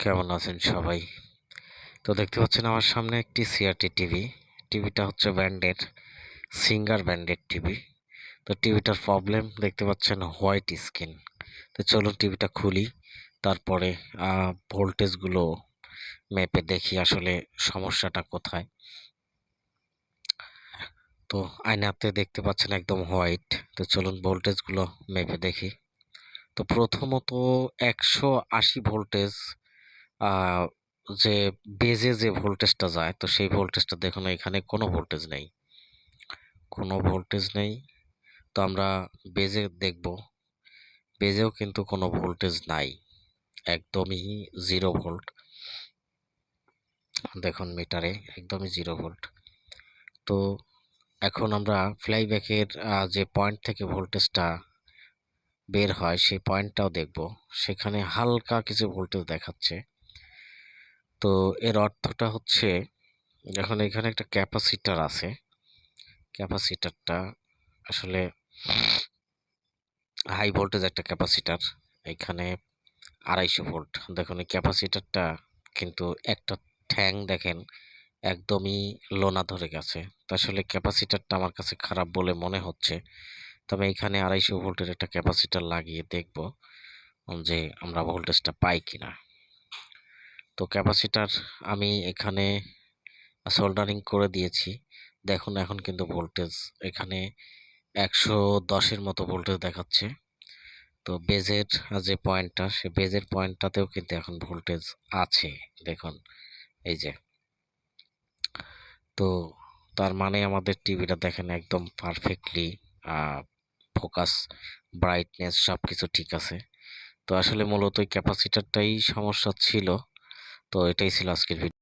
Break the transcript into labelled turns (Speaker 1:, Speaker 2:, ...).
Speaker 1: কেমন আছেন সবাই? তো দেখতে পাচ্ছেন আমার সামনে একটি সিআরটি টিভি টিভিটা হচ্ছে ব্র্যান্ডের, সিঙ্গার ব্র্যান্ডের টিভি তো টিভিটার প্রবলেম দেখতে পাচ্ছেন হোয়াইট স্ক্রিন। তো চলুন টিভিটা খুলি, তারপরে ভোল্টেজগুলো মেপে দেখি আসলে সমস্যাটা কোথায়। তো আয়নাতে দেখতে পাচ্ছেন একদম হোয়াইট। তো চলুন ভোল্টেজগুলো মেপে দেখি। তো প্রথমত একশো আশি ভোল্টেজ যে বেজে যে ভোল্টেজটা যায়, তো সেই ভোল্টেজটা দেখুন, এখানে কোনো ভোল্টেজ নেই। কোনো ভোল্টেজ নেই। তো আমরা বেজে দেখব। বেজেও কিন্তু কোনো ভোল্টেজ নাই। একদমই জিরো ভোল্ট দেখুন মিটারে একদমই জিরো ভোল্ট তো এখন আমরা ফ্লাইব্যাকের যে পয়েন্ট থেকে ভোল্টেজটা বের হয়, সেই পয়েন্টটাও দেখব। সেখানে হালকা কিছু ভোল্টেজ দেখাচ্ছে। তো এর অর্থটা হচ্ছে যখন এখানে একটা ক্যাপাসিটার আছে। ক্যাপাসিটারটা আসলে হাই ভোল্টেজ একটা ক্যাপাসিটার। এখানে আড়াইশো ভোল্ট দেখুন, এই ক্যাপাসিটারটা কিন্তু একটা ঠ্যাং দেখেন, একদমই লোনা ধরে গেছে। তো আসলে ক্যাপাসিটারটা আমার কাছে খারাপ বলে মনে হচ্ছে। তবে এখানে আড়াইশো ভোল্টের একটা ক্যাপাসিটার লাগিয়ে দেখব যে আমরা ভোল্টেজটা পাই কিনা। তো ক্যাপাসিটার আমি এখানে সোল্ডারিং করে দিয়েছি। দেখুন, এখন কিন্তু ভোল্টেজ এখানে একশো দশের মতো ভোল্টেজ দেখাচ্ছে। তো বেজের যে পয়েন্টটা, সে বেজের পয়েন্টটাতেও কিন্তু এখন ভোল্টেজ আছে, দেখুন, এই যে। তো তার মানে আমাদের টিভিটা দেখেন একদম পারফেক্টলি ফোকাস, ব্রাইটনেস সব কিছু ঠিক আছে। তো আসলে মূলত ক্যাপাসিটারটাই সমস্যা ছিল। তো এটাই ছিল আজকের ভিডিও।